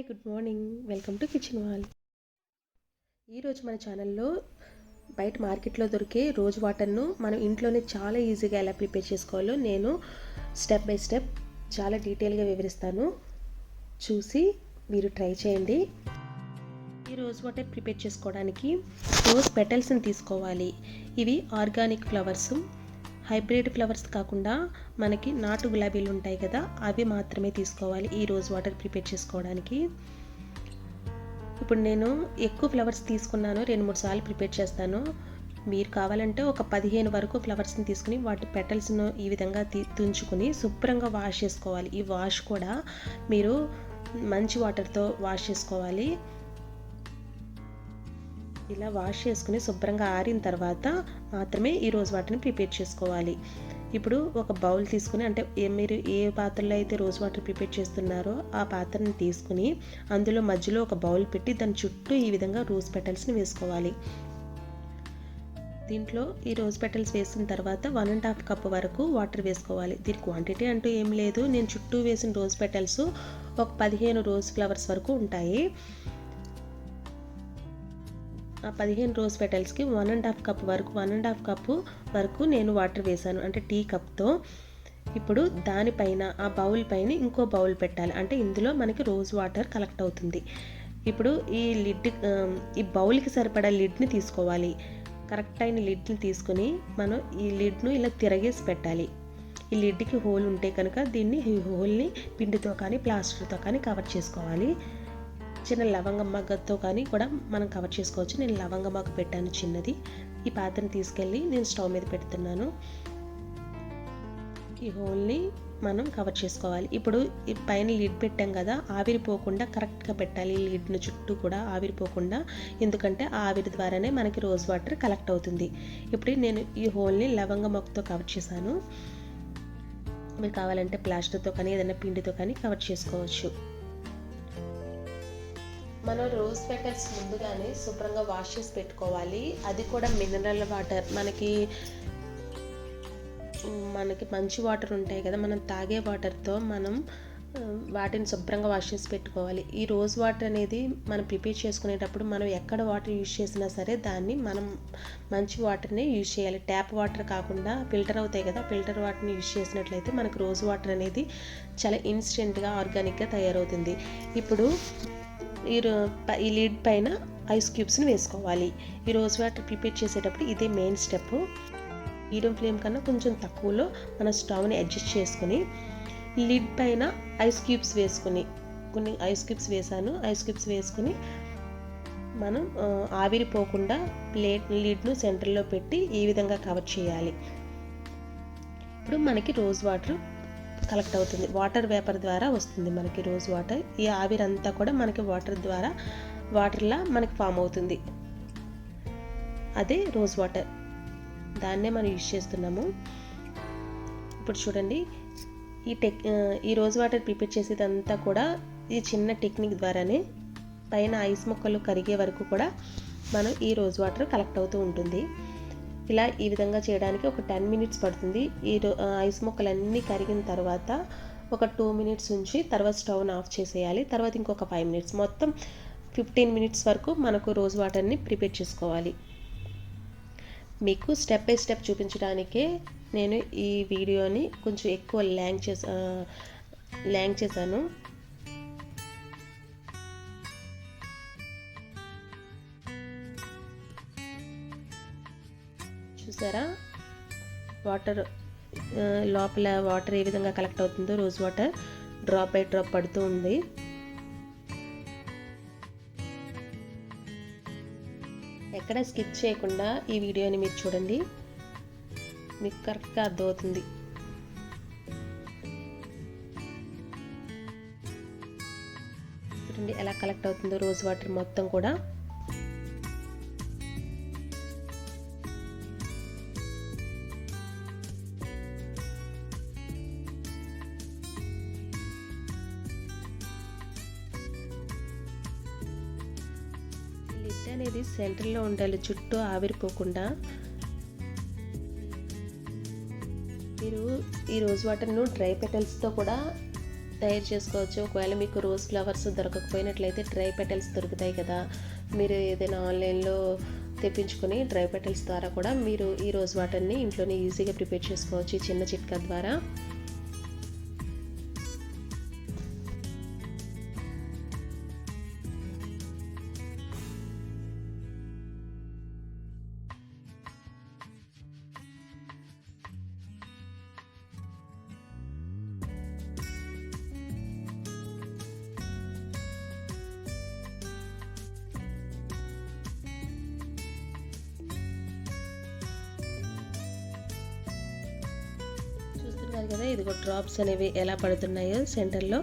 Hi good morning. Welcome to kitchen wall. ఈరోజు మన ఛానల్లో బయట మార్కెట్లో దొరికే రోజ్ వాటర్ను మనం ఇంట్లోనే చాలా ఈజీగా ఎలా ప్రిపేర్ చేసుకోవాలో నేను స్టెప్ బై స్టెప్ చాలా డీటెయిల్గా వివరిస్తాను. చూసి మీరు ట్రై చేయండి. ఈ రోజ్ వాటర్ ప్రిపేర్ చేసుకోవడానికి రోజ్ పెటల్స్ని తీసుకోవాలి. ఇవి ఆర్గానిక్ ఫ్లవర్స్. హైబ్రిడ్ ఫ్లవర్స్ కాకుండా మనకి నాటు గులాబీలు ఉంటాయి కదా అవి మాత్రమే తీసుకోవాలి ఈ రోజ్ వాటర్ ప్రిపేర్ చేసుకోవడానికి. ఇప్పుడు నేను ఎక్కువ ఫ్లవర్స్ తీసుకున్నాను రెండు మూడు సార్లు ప్రిపేర్ చేస్తాను. మీరు కావాలంటే ఒక పదిహేను వరకు ఫ్లవర్స్ని తీసుకుని వాటి పెటల్స్ను ఈ విధంగా తీ తుంచుకుని శుభ్రంగా వాష్ చేసుకోవాలి. ఈ వాష్ కూడా మీరు మంచి వాటర్తో వాష్ చేసుకోవాలి. ఇలా వాష్ చేసుకుని శుభ్రంగా ఆరిన తర్వాత మాత్రమే ఈ రోజ్ వాటర్ని ప్రిపేర్ చేసుకోవాలి. ఇప్పుడు ఒక బౌల్ తీసుకుని అంటే మీరు ఏ పాత్రలో అయితే రోజ్ వాటర్ ప్రిపేర్ చేస్తున్నారో ఆ పాత్రని తీసుకుని అందులో మధ్యలో ఒక బౌల్ పెట్టి దాని చుట్టూ ఈ విధంగా రోజ్ పెటల్స్ని వేసుకోవాలి. దీంట్లో ఈ రోజ్ పెటల్స్ వేసిన తర్వాత వన్ అండ్ హాఫ్ కప్ వరకు వాటర్ వేసుకోవాలి. దీని క్వాంటిటీ అంటూ ఏం లేదు. నేను చుట్టూ వేసిన రోజ్ పెటల్స్ ఒక పదిహేను రోజ్ ఫ్లవర్స్ వరకు ఉంటాయి. ఆ పదిహేను రోజ్ పెటల్స్కి వన్ అండ్ హాఫ్ కప్ వరకు వన్ అండ్ హాఫ్ కప్ వరకు నేను వాటర్ వేసాను. అంటే టీ కప్తో. ఇప్పుడు దానిపైన ఆ బౌల్ పైన ఇంకో బౌల్ పెట్టాలి. అంటే ఇందులో మనకి రోజ్ వాటర్ కలెక్ట్ అవుతుంది. ఇప్పుడు ఈ లిడ్ ఈ బౌల్కి సరిపడా లిడ్ని తీసుకోవాలి. కరెక్ట్ అయిన లిడ్ని తీసుకొని మనం ఈ లిడ్ను ఇలా తిరగేసి పెట్టాలి. ఈ లిడ్కి హోల్ ఉంటే కనుక దీన్ని ఈ హోల్ని పిండితో కానీ ప్లాస్టర్తో కానీ కవర్ చేసుకోవాలి. చిన్న లవంగ మగ్గతో కానీ కూడా మనం కవర్ చేసుకోవచ్చు. నేను లవంగ మగ్గ పెట్టాను చిన్నది. ఈ పాత్రను తీసుకెళ్ళి నేను స్టవ్ మీద పెడుతున్నాను. ఈ హోల్ని మనం కవర్ చేసుకోవాలి. ఇప్పుడు ఈ పైన లిడ్ పెట్టాం కదా ఆవిరిపోకుండా కరెక్ట్గా పెట్టాలి. ఈ లిడ్ను చుట్టూ కూడా ఆవిరిపోకుండా ఎందుకంటే ఆవిరి ద్వారానే మనకి రోజ్ వాటర్ కలెక్ట్ అవుతుంది. ఇప్పుడు నేను ఈ హోల్ని లవంగ మొక్కతో కవర్ చేశాను. మీరు కావాలంటే ప్లాస్టర్తో కానీ ఏదైనా పిండితో కానీ కవర్ చేసుకోవచ్చు. మనం రోజ్ పెటల్స్ ముందుగానే శుభ్రంగా వాష్ చేసి పెట్టుకోవాలి. అది కూడా మినరల్ వాటర్. మనకి మనకి మంచి వాటర్ ఉంటాయి కదా మనం తాగే వాటర్తో మనం వాటిని శుభ్రంగా వాష్ చేసి పెట్టుకోవాలి. ఈ రోజ్ వాటర్ అనేది మనం ప్రిపేర్ చేసుకునేటప్పుడు మనం ఎక్కడ వాటర్ యూజ్ చేసినా సరే దాన్ని మనం మంచి వాటర్ని యూజ్ చేయాలి. ట్యాప్ వాటర్ కాకుండా ఫిల్టర్ అవుతాయి కదా ఫిల్టర్ వాటర్ని యూజ్ చేసినట్లయితే మనకు రోజ్ వాటర్ అనేది చాలా ఇన్స్టెంట్గా ఆర్గానిక్గా తయారవుతుంది. ఇప్పుడు ఈ ఈ లీడ్ పైన ఐస్ క్యూబ్స్ని వేసుకోవాలి. ఈ రోజ్ వాటర్ ప్రిపేర్ చేసేటప్పుడు ఇదే మెయిన్ స్టెప్. మీడియం ఫ్లేమ్ కన్నా కొంచెం తక్కువలో మన స్టవ్ని అడ్జస్ట్ చేసుకుని లిడ్ పైన ఐస్ క్యూబ్స్ వేసుకుని కొన్ని ఐస్ క్యూబ్స్ వేసాను. ఐస్ క్యూబ్స్ వేసుకుని మనం ఆవిరిపోకుండా ప్లేట్ లిడ్ను సెంటర్లో పెట్టి ఈ విధంగా కవర్ చేయాలి. ఇప్పుడు మనకి రోజ్ వాటర్ కలెక్ట్ అవుతుంది. వాటర్ వేపర్ ద్వారా వస్తుంది మనకి రోజ్ వాటర్. ఈ ఆవిరంతా కూడా మనకి వాటర్ ద్వారా వాటర్లా మనకి ఫామ్ అవుతుంది. అదే రోజ్ వాటర్. దాన్నే మనం యూజ్ చేస్తున్నాము. ఇప్పుడు చూడండి. ఈ టెక్ ఈ రోజ్ వాటర్ ప్రిపేర్ చేసేదంతా కూడా ఈ చిన్న టెక్నిక్ ద్వారానే పైన ఐస్ మొక్కలు కరిగే వరకు కూడా మనం ఈ రోజ్ వాటర్ కలెక్ట్ అవుతూ ఉంటుంది. ఇలా ఈ విధంగా చేయడానికి ఒక టెన్ మినిట్స్ పడుతుంది. ఈ ఐస్ మొక్కలన్నీ కరిగిన తర్వాత ఒక టూ మినిట్స్ ఉంచి తర్వాత స్టవ్ని ఆఫ్ చేసేయాలి. తర్వాత ఇంకొక ఫైవ్ మినిట్స్ మొత్తం ఫిఫ్టీన్ మినిట్స్ వరకు మనకు రోజ్ వాటర్ని ప్రిపేర్ చేసుకోవాలి. మీకు స్టెప్ బై స్టెప్ చూపించడానికే నేను ఈ వీడియోని కొంచెం ఎక్కువ ల్యాంగ్ చేసా ల్యాంగ్ చేశాను. చూసారా? వాటర్ లోపల వాటర్ ఏ విధంగా కలెక్ట్ అవుతుందో rose water drop by drop పడుతూ ఉంది. ఎక్కడ స్కిప్ చేయకుండా ఈ వీడియోని మీరు చూడండి. మీకు కరెక్ట్గా అర్థమవుతుంది. చూడండి ఎలా కలెక్ట్ అవుతుందో రోజ్ వాటర్ మొత్తం కూడా. అనేది సెంటర్లో ఉండాలి చుట్టూ ఆవిరిపోకుండా. మీరు ఈ రోజ్ వాటర్ను డ్రై పెటల్స్తో కూడా తయారు చేసుకోవచ్చు. ఒకవేళ మీకు రోజ్ ఫ్లవర్స్ దొరకకపోయినట్లయితే డ్రై పెటల్స్ దొరుకుతాయి కదా. మీరు ఏదైనా ఆన్లైన్లో తెప్పించుకొని డ్రై పెటల్స్ ద్వారా కూడా మీరు ఈ రోజ్ వాటర్ని ఇంట్లోనే ఈజీగా ప్రిపేర్ చేసుకోవచ్చు ఈ చిన్న చిట్కా ద్వారా. చూస్తున్నారు కదా ఇదిగో డ్రాప్స్ అనేవి ఎలా పడుతున్నాయో సెంటర్లో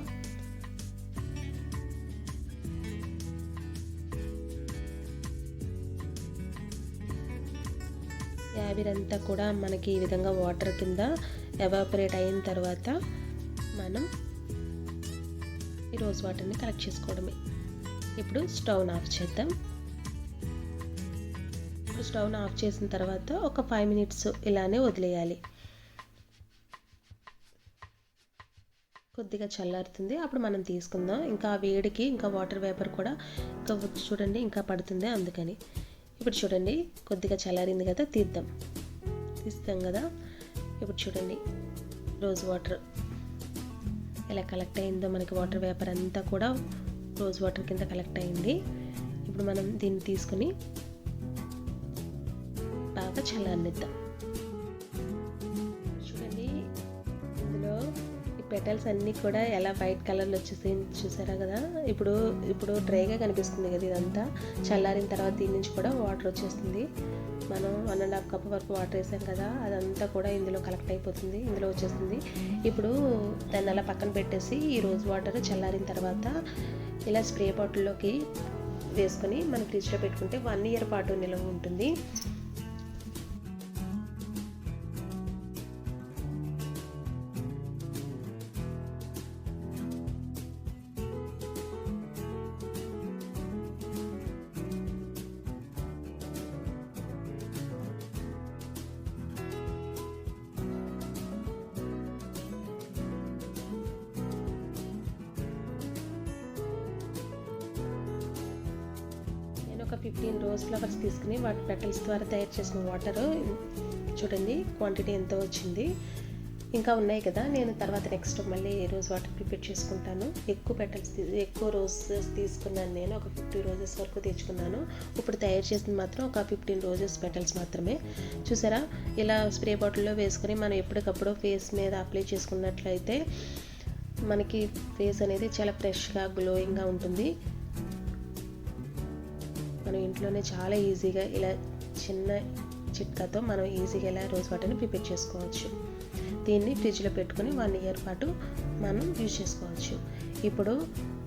ఆవిరంతా కూడా మనకి ఈ విధంగా వాటర్ కింద ఎవాపరేట్ అయిన తర్వాత మనం ఈ రోజ్ వాటర్ని కలెక్ట్ చేసుకోవడమే. ఇప్పుడు స్టవ్ని ఆఫ్ చేద్దాం. ఇప్పుడు స్టవ్ని ఆఫ్ చేసిన తర్వాత ఒక ఫైవ్ మినిట్స్ ఇలానే వదిలేయాలి. కొద్దిగా చల్లారుతుంది. అప్పుడు మనం తీసుకుందాం. ఇంకా ఆ వేడికి ఇంకా వాటర్ వేపర్ కూడా ఇంకా చూడండి ఇంకా పడుతుంది అందుకని. ఇప్పుడు చూడండి కొద్దిగా చల్లారింది కదా తీద్దాం. తీస్తాం కదా. ఇప్పుడు చూడండి రోజ్ వాటర్ ఎలా కలెక్ట్ అయిందో మనకి వాటర్ వేపర్ అంతా కూడా రోజ్ వాటర్ కింద కలెక్ట్ అయింది. ఇప్పుడు మనం దీన్ని తీసుకుని బాగా చల్లారనిద్దాం. పెటల్స్ అన్నీ కూడా ఎలా వైట్ కలర్లో వచ్చేసి చూసారా కదా? ఇప్పుడు ఇప్పుడు డ్రైగా కనిపిస్తుంది కదా ఇదంతా. చల్లారిన తర్వాత దీని నుంచి కూడా వాటర్ వచ్చేస్తుంది. మనం వన్ అండ్ హాఫ్ కప్ వరకు వాటర్ వేసాం కదా అదంతా కూడా ఇందులో కలెక్ట్ అయిపోతుంది ఇందులో వచ్చేస్తుంది. ఇప్పుడు దాన్ని అలా పక్కన పెట్టేసి ఈ రోజ్ వాటర్ చల్లారిన తర్వాత ఇలా స్ప్రే బాటిల్లోకి వేసుకొని మనం ఫ్రిడ్జ్లో పెట్టుకుంటే వన్ ఇయర్ పాటు నిల్వ ఉంటుంది. ఒక ఫిఫ్టీన్ రోజ్ ఫ్లవర్స్ తీసుకుని వాటి పెటల్స్ ద్వారా తయారు చేసిన వాటర్ చూడండి క్వాంటిటీ ఎంత వచ్చింది. ఇంకా ఉన్నాయి కదా నేను తర్వాత నెక్స్ట్ మళ్ళీ రోజ్ వాటర్ ప్రిపేర్ చేసుకుంటాను. ఎక్కువ పెటల్స్ ఎక్కువ రోజెస్ తీసుకున్నాను నేను ఒక ఫిఫ్టీ రోజెస్ వరకు తెచ్చుకున్నాను. ఇప్పుడు తయారు చేసింది మాత్రం ఒక ఫిఫ్టీన్ రోజెస్ పెటల్స్ మాత్రమే. చూసారా? ఇలా స్ప్రే బాటిల్లో వేసుకొని మనం ఎప్పటికప్పుడు ఫేస్ మీద అప్లై చేసుకున్నట్లయితే మనకి ఫేస్ అనేది చాలా ఫ్రెష్గా గ్లోయింగ్గా ఉంటుంది. మనం ఇంట్లోనే చాలా ఈజీగా ఇలా చిన్న చిట్కాతో మనం ఈజీగా ఇలా రోజ్ వాటర్ని ప్రిపేర్ చేసుకోవచ్చు. దీన్ని ఫ్రిడ్జ్లో పెట్టుకొని వన్ ఇయర్ పాటు మనం యూజ్ చేసుకోవచ్చు. ఇప్పుడు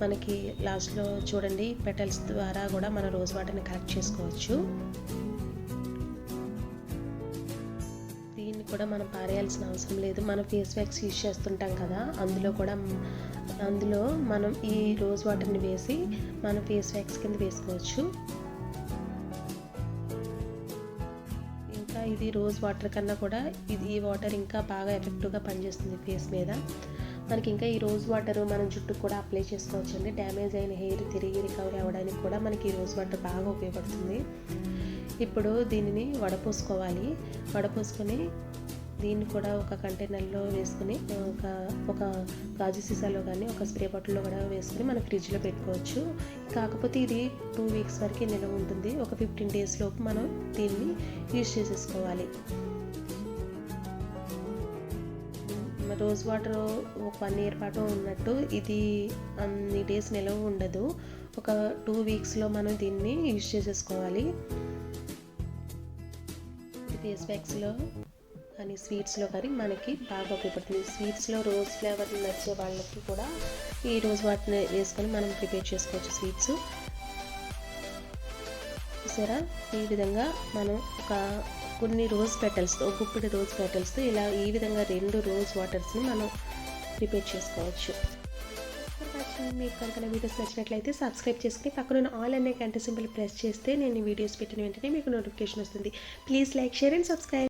మనకి లాస్ట్లో చూడండి పెటల్స్ ద్వారా కూడా మన రోజ్ వాటర్ని కలెక్ట్ చేసుకోవచ్చు. దీన్ని కూడా మనం పారేయాల్సిన అవసరం లేదు. మనం ఫేస్ ప్యాక్స్ యూజ్ చేస్తుంటాం కదా అందులో కూడా అందులో మనం ఈ రోజ్ వాటర్ని వేసి మనం ఫేస్ ప్యాక్స్ కింద వేసుకోవచ్చు. ఇది రోజ్ వాటర్ కన్నా కూడా ఇది ఈ వాటర్ ఇంకా బాగా ఎఫెక్టివ్గా పనిచేస్తుంది ఫేస్ మీద. మనకి ఇంకా ఈ రోజ్ వాటర్ మనం జుట్టుకు కూడా అప్లై చేసుకోవచ్చు అండి డ్యామేజ్ అయిన హెయిర్ తిరిగి రికవరీ అవ్వడానికి కూడా మనకి ఈ రోజ్ వాటర్ బాగా ఉపయోగపడుతుంది. ఇప్పుడు దీనిని వడపోసుకోవాలి. వడపోసుకొని దీన్ని కూడా ఒక కంటైనర్లో వేసుకుని ఒక ఒక గాజు సీసాలో కానీ ఒక స్ప్రే బాటిల్లో కూడా వేసుకుని మనం ఫ్రిడ్జ్లో పెట్టుకోవచ్చు. కాకపోతే ఇది టూ వీక్స్ వరకు నిల్వ ఉంటుంది. ఒక ఫిఫ్టీన్ డేస్ లోపు మనం దీన్ని యూజ్ చేసేసుకోవాలి. రోజ్ వాటర్ ఒక వన్ ఇయర్ పాటు ఉన్నట్టు ఇది అన్ని డేస్ నిలవ ఉండదు. ఒక టూ వీక్స్లో మనం దీన్ని యూజ్ చేసేసుకోవాలి. ఫేస్ ప్యాక్స్లో కానీ స్వీట్స్లో కానీ మనకి బాగా ఉపయోగపడుతుంది. స్వీట్స్లో రోజ్ ఫ్లేవర్ నచ్చే వాళ్ళకి కూడా ఈ రోజ్ వాటిని వేసుకొని మనం ప్రిపేర్ చేసుకోవచ్చు స్వీట్స్. చూసారా ఈ విధంగా మనం ఒక కొన్ని రోజ్ పెటల్స్తో గుప్పిడి రోజ్ పెటల్స్తో ఇలా ఈ విధంగా రెండు రోజ్ వాటర్స్ని మనం ప్రిపేర్ చేసుకోవచ్చు. మీకు కనుక నా వీడియోస్ నచ్చినట్లయితే సబ్స్క్రైబ్ చేసుకుని పక్కన ఆల్ అనే గంట సింబల్ ప్రెస్ చేస్తే నేను వీడియోస్ పెట్టిన వెంటనే మీకు నోటిఫికేషన్ వస్తుంది. Please like share and subscribe.